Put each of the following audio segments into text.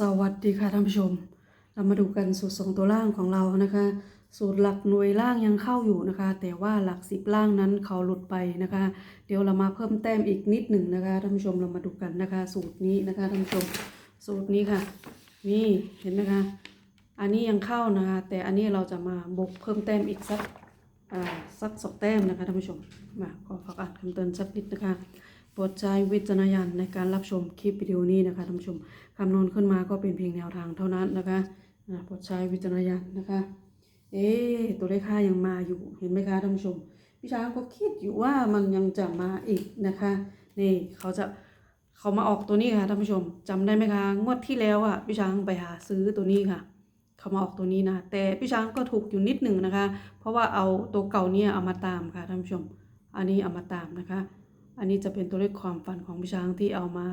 สวัสดีค่ะท่านผู้ชม เรามาดูกันสูตรสองตัวล่างของเรานะคะ สูตรหลักหน่วยล่างยังเข้าอยู่นะคะ แต่ว่าหลักสิบล่างนั้นเขาหลุดไปนะคะ เดี๋ยวเรามาเพิ่มแต้มอีกนิดหนึ่งนะคะท่านผู้ชมเรามาดูกันนะคะ สูตรนี้นะคะท่านผู้ชม สูตรนี้ค่ะ นี่เห็นไหมคะ อันนี้ยังเข้านะคะ แต่อันนี้เราจะมาบวกเพิ่มแต้มอีกสักอ่าสักสองแต้มนะคะท่านผู้ชมมาขอฝากอ่านคำเตือนสักนิดนะคะ ปรดใช้วิจารณญาณในการรับชมคลิปวิดีโอนี้นะคะท่านผู้ชมคำนวณขึ้นมาก็เป็นเพียงแนวทางเท่านั้นนะคะโปรดใช้วิจารณญาณนะคะ เอ๊ะตัวเลขค่ายังมาอยู่เห็นไหมคะท่านผู้ชมพี่ช้างก็คิดอยู่ว่ามันยังจะมาอีกนะคะนี่เขาจะเขามาออกตัวนี้ค่ะท่านผู้ชมจำได้ไหมคะงวดที่แล้วอะพี่ช้างไปหาซื้อตัวนี้ค่ะ เขามาออกตัวนี้นะแต่พี่ช้างก็ถูกอยู่นิดหนึ่งนะคะ เพราะว่าเอาตัวเก่าเนี่ยเอามาตามค่ะท่านผู้ชม อันนี้เอามาตามนะคะ อันนี้จะเป็นตัวเลขความฝันของพี่ช้างที่เอามา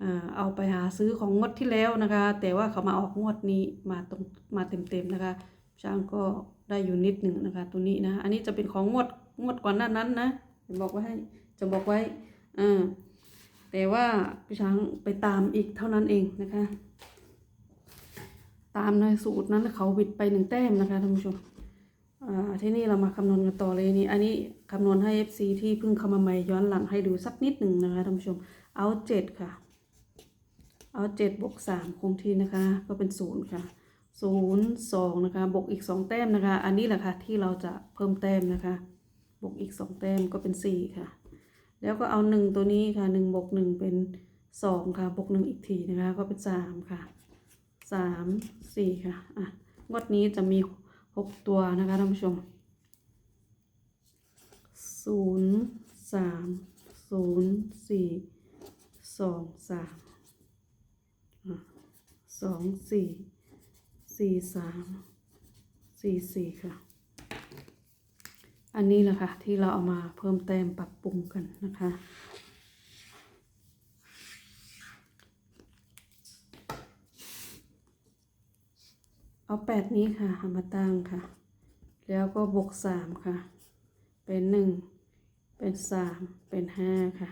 เอ่อเอาไปหาซื้อของงวดที่แล้วนะคะ แต่ว่าเขามาออกงวดนี้มาตรงมาเต็มๆนะคะพี่ช้างก็ได้อยู่นิดหนึ่งนะคะ ตัวนี้นะ อันนี้จะเป็นของงวดงวดก่อนหน้านั้นนะจะบอกไว้ให้จะบอกไว้อ่าแต่ว่าพี่ช้างไปตามอีกเท่านั้นเองนะคะ ตามในสูตรนั้นเขาวิดไปหนึ่งแต้มนะคะท่านผู้ชมอ่าที่นี่เรามาคำนวณกันต่อเลยนี่ อันนี้ คำนวณให้ FC ที่เพิ่งเข้ามาใหม่ย้อนหลังให้ดูสักนิดหนึ่งนะคะท่านผู้ชม เอาเจ็ดค่ะ เอาเจ็ดบวกสามคงที่นะคะ ก็เป็นศูนย์ค่ะศูนย์สองนะคะ บวกอีกสองแต้มนะคะ อันนี้แหละค่ะที่เราจะเพิ่มแต้มนะคะ บวกอีกสองแต้มก็เป็นสี่ค่ะ แล้วก็เอาหนึ่งตัวนี้ค่ะหนึ่งบวกหนึ่งเป็นสองค่ะ บวกหนึ่งอีกทีนะคะ ก็เป็นสามค่ะสามสี่ค่ะ อะ งวดนี้จะมีหกตัวนะคะท่านผู้ชม ศูนย์สามศูนย์สี่สองสามสองสี่สี่สามสี่สี่ค่ะ อันนี้แหละค่ะ ที่เราเอามาเพิ่มแต้มปรับปรุงกันนะคะเอาแปดนี้ค่ะมาตั้งค่ะ แล้วก็บวกสามค่ะ เป็นหนึ่งเป็นสามเป็นห้าค่ะ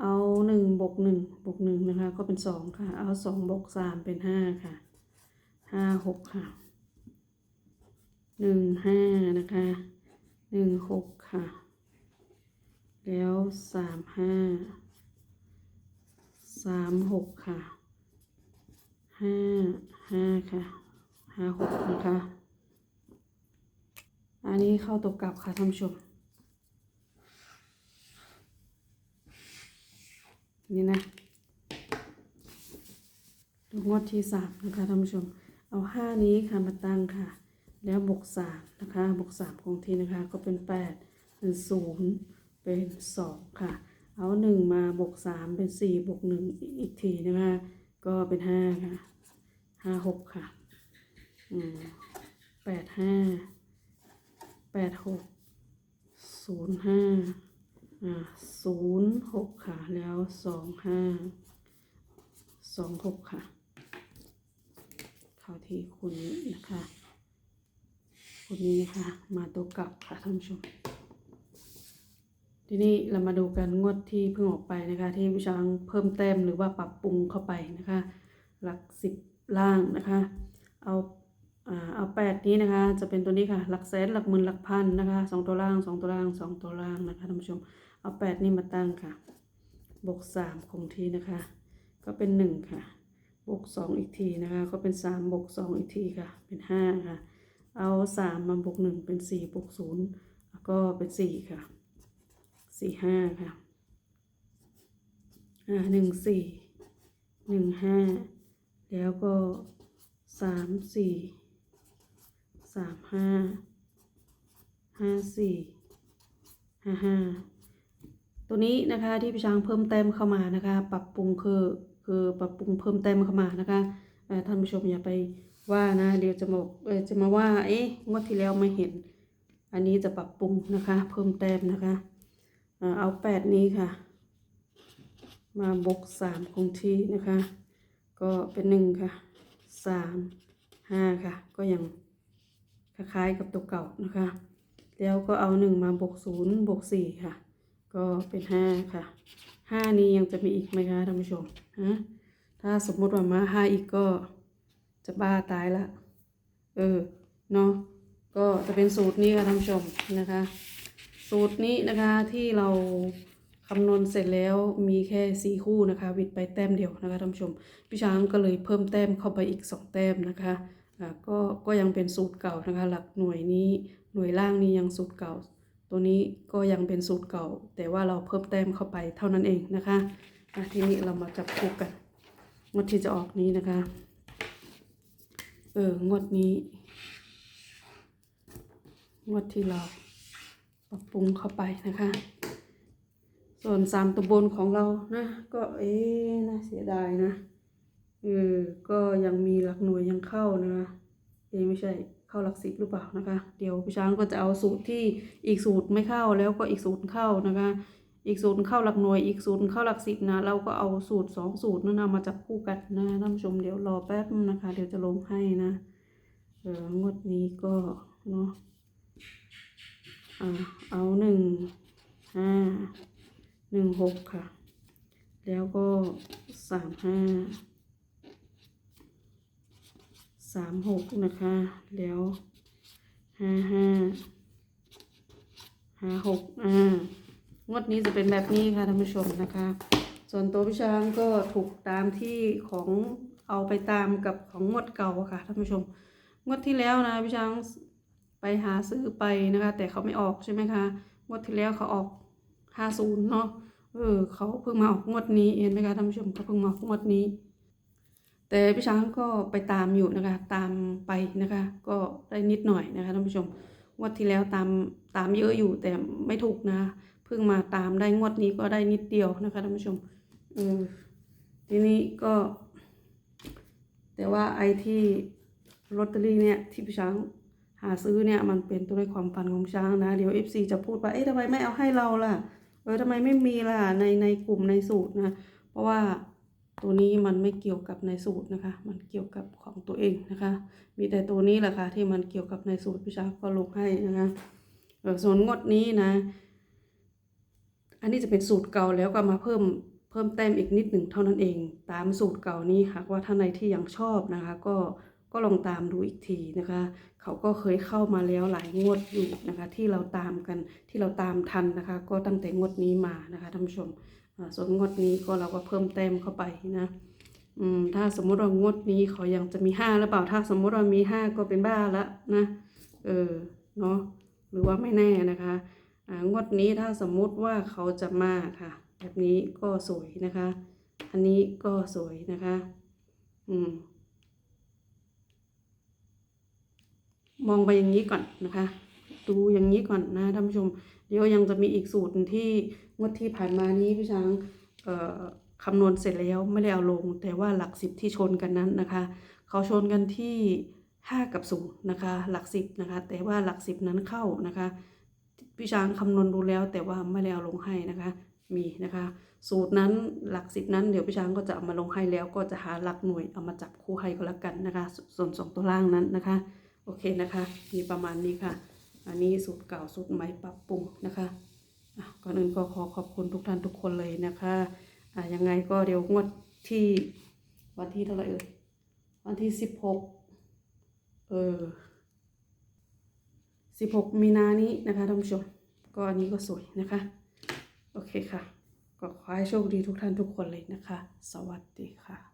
เอาหนึ่งบวกหนึ่งบวกหนึ่งนะคะ ก็เป็นสองค่ะ เอาสองบวกสามเป็นห้าค่ะห้าหกค่ะหนึ่งห้านะคะหนึ่งหกค่ะ แล้วสามห้าสามหกค่ะห้าห้าค่ะห้าหกนะคะ อันนี้เข้าตัวกลับค่ะท่านผู้ชม นี่นะดูงวดที่สามนะคะท่านผู้ชม เอาห้านี้ค่ะมาตั้งค่ะ แล้วบวกสามนะคะบวกสามคงที่นะคะ ก็เป็นแปดเป็นศูนย์เป็นสองค่ะ เอาหนึ่งมาบวกสามเป็นสี่บวกหนึ่งอีกทีนะคะ ก็เป็นห้าค่ะห้าหกค่ะอืมแปดห้า แปดหกศูนย์ห้าอ่าศูนย์หกค่ะ แล้วสองห้าสองหกค่ะ เข้าที่คุณนะคะคุณนี้นะคะ มาตัวกลับค่ะท่านผู้ชม ทีนี้เรามาดูกันงวดที่เพิ่งออกไปนะคะ ที่พี่ช้างเพิ่มแต้มหรือว่าปรับปรุงเข้าไปนะคะ หลักสิบล่างนะคะ เอา เอาแปดนี้นะคะ จะเป็นตัวนี้ค่ะ หลักแสนหลักหมื่นหลักพันนะคะสองตัวล่างสองตัวล่างสองตัวล่างนะคะท่านผู้ชม เอาแปดนี่มาตั้งค่ะ บวกสามคงที่นะคะ ก็เป็นหนึ่งค่ะ บวกสองอีกทีนะคะ ก็เป็นสามบวกสองอีกทีค่ะ เป็นห้าค่ะ เอาสามมาบวกหนึ่งเป็นสี่บวกศูนย์แล้วก็เป็นสี่ค่ะสี่ห้าค่ะอ่าหนึ่งสี่หนึ่งห้าแล้วก็สามสี่ามห้าห้าสี่ห้าห้าตัวนี้นะคะที่พี่ช้างเพิ่มแต้มเข้ามานะคะ ปรับปรุงคือคือปรับปรุงเพิ่มแต้มเข้ามานะคะท่านผู้ชมอย่าไปว่านะเดี๋ยวจะมาบอกจะมาว่าเอ๊ะงวดที่แล้วไม่เห็น อันนี้จะปรับปรุงนะคะ เพิ่มแต้มนะคะเอ่อเอาแปดนี้ค่ะ มาบวกสามคงที่นะคะ ก็เป็นหนึ่งค่ะสามห้าค่ะ ก็ยัง คล้ายๆกับตัวเก่านะคะ แล้วก็เอาหนึ่งมาบวกศูนย์บวกสี่ค่ะ ก็เป็นห้าค่ะห้านี้ยังจะมีอีกไหมคะท่านผู้ชมฮะถ้าสมมติว่ามาห้าอีกก็จะบ้าตายละ เออ เนาะก็จะเป็นสูตรนี้ค่ะท่านผู้ชมนะคะ สูตรนี้นะคะที่เราคำนวณเสร็จแล้วมีแค่สี่คู่นะคะ วิดไปแต้มเดียวนะคะท่านผู้ชม พี่ช้างก็เลยเพิ่มแต้มเข้าไปอีกสองแต้มนะคะ อ่าก็ก็ยังเป็นสูตรเก่านะคะ หลักหน่วยนี้หน่วยล่างนี้ยังสูตรเก่า ตัวนี้ก็ยังเป็นสูตรเก่า แต่ว่าเราเพิ่มแต้มเข้าไปเท่านั้นเองนะคะอะทีนี้เรามาจับคู่กันงวดที่จะออกนี้นะคะ เอองวดนี้งวดที่เราปรับปรุงเข้าไปนะคะ ส่วนสามตัวบนของเรานะ ก็เอ๊น่าเสียดายนะ เออก็ยังมีหลักหน่วยยังเข้านะคะเอะไม่ใช่เข้าหลักสิบหรือเปล่านะคะ เดี๋ยวพี่ช้างก็จะเอาสูตรที่อีกสูตรไม่เข้าแล้วก็อีกสูตรเข้านะคะ อีกสูตรเข้าหลักหน่วยอีกสูตรเข้าหลักสิบนะเราก็เอาสูตรสองสูตรนั้นนะมาจับคู่กันนะท่านผู้ชมเดี๋ยวรอแป๊บนะคะ เดี๋ยวจะลงให้นะเอองวดนี้ก็เนาะอ่าเอาหนึ่งห้าหนึ่งหกค่ะ แล้วก็สามห้าามหกนะคะ แล้วห้าห้าห้าหกอ่างวดนี้จะเป็นแบบนี้ค่ะท่านผู้ชมนะคะ ส่วนตัวพี่ช้างก็ถูกตามที่ของเอาไปตามกับของงวดเก่าค่ะท่านผู้ชม งวดที่แล้วนะพี่ช้างไปหาซื้อไปนะคะ แต่เขาไม่ออกใช่ไหมคะงวดที่แล้วเขาออกห้าศูนย์เนาะเออเขาเพิ่งมาออกงวดนี้เองไหมคะท่านผู้ชมเขาเพิ่งมาออกงวดนี้ แต่พี่ช้างก็ไปตามอยู่นะคะ ตามไปนะคะ ก็ได้นิดหน่อยนะคะท่านผู้ชมงวดที่แล้วตามตามเยอะอยู่แต่ไม่ถูกนะเพิ่งมาตามได้งวดนี้ก็ได้นิดเดียวนะคะท่านผู้ชมเออทีนี้ก็ แต่ว่าไอ้ที่ลอตเตอรี่เนี่ยที่พี่ช้างหาซื้อเนี่ยมันเป็นตัวเลขความฝันของช้างนะเดี๋ยว FC จะพูดว่าเอ๊ะทำไมไม่เอาให้เราล่ะเออทำไมไม่มีล่ะในในกลุ่มในสูตรนะ เพราะว่า ตัวนี้มันไม่เกี่ยวกับในสูตรนะคะ มันเกี่ยวกับของตัวเองนะคะ มีแต่ตัวนี้แหละค่ะที่มันเกี่ยวกับในสูตรพี่ชาก็ลงให้นะคะเออส่วนงดนี้นะ อันนี้จะเป็นสูตรเก่าแล้วก็มาเพิ่มเพิ่มแต้มอีกนิดหนึ่งเท่านั้นเอง ตามสูตรเก่านี้หากว่าท่านใดที่ยังชอบนะคะ ก็ก็ลองตามดูอีกทีนะคะ เขาก็เคยเข้ามาแล้วหลายงวดอยู่นะคะ ที่เราตามกันที่เราตามทันนะคะ ก็ตั้งแต่งวดนี้มานะคะท่านผู้ชม ส่วนงวดนี้ก็เราก็เพิ่มแต้มเข้าไปนะอืมถ้าสมมุติว่างวดนี้เขายังจะมีห้าหรือเปล่า ถ้าสมมุติว่ามีห้าก็เป็นบ้าละนะเออเนาะหรือว่าไม่แน่นะคะงวดนี้ถ้าสมมุติว่าเขาจะมาค่ะ แบบนี้ก็สวยนะคะ อันนี้ก็สวยนะคะ อืม มองไปอย่างนี้ก่อนนะคะ ดูอย่างนี้ก่อนนะท่านผู้ชม เดี๋ยวยังจะมีอีกสูตรที่งวดที่ผ่านมานี้พี่ช้างคำนวณเสร็จแล้วไม่ได้เอาลง แต่ว่าหลักสิบที่ชนกันนั้นนะคะเขาชนกันที่ห้ากับศูนย์นะคะหลักสิบนะคะแต่ว่าหลักสิบนั้นเข้านะคะพี่ช้างคำนวณดูแล้วแต่ว่าไม่ได้เอาลงให้นะคะมีนะคะสูตรนั้นหลักสิบนั้นเดี๋ยวพี่ช้างก็จะเอามาลงให้แล้วก็จะหาหลักหน่วยเอามาจับคู่ให้ก็แล้วกันนะคะ ส่วนสองตัวล่างนั้นนะคะ โอเคนะคะ มีประมาณนี้ค่ะ อันนี้สูตรเก่าสูตรใหม่ปรับปรุงนะคะก่อนอื่นก็ขอขอบคุณทุกท่านทุกคนเลยนะคะะยังไงก็เดี๋ยวงวดที่วันที่เท่าไหร่เอ่ยวันที่สิบหกเออสิบหกมีนานี้นะคะท่านผู้ชมก็อันนี้ก็สวยนะคะ โอเคค่ะ ก็ขอให้โชคดีทุกท่านทุกคนเลยนะคะ สวัสดีค่ะ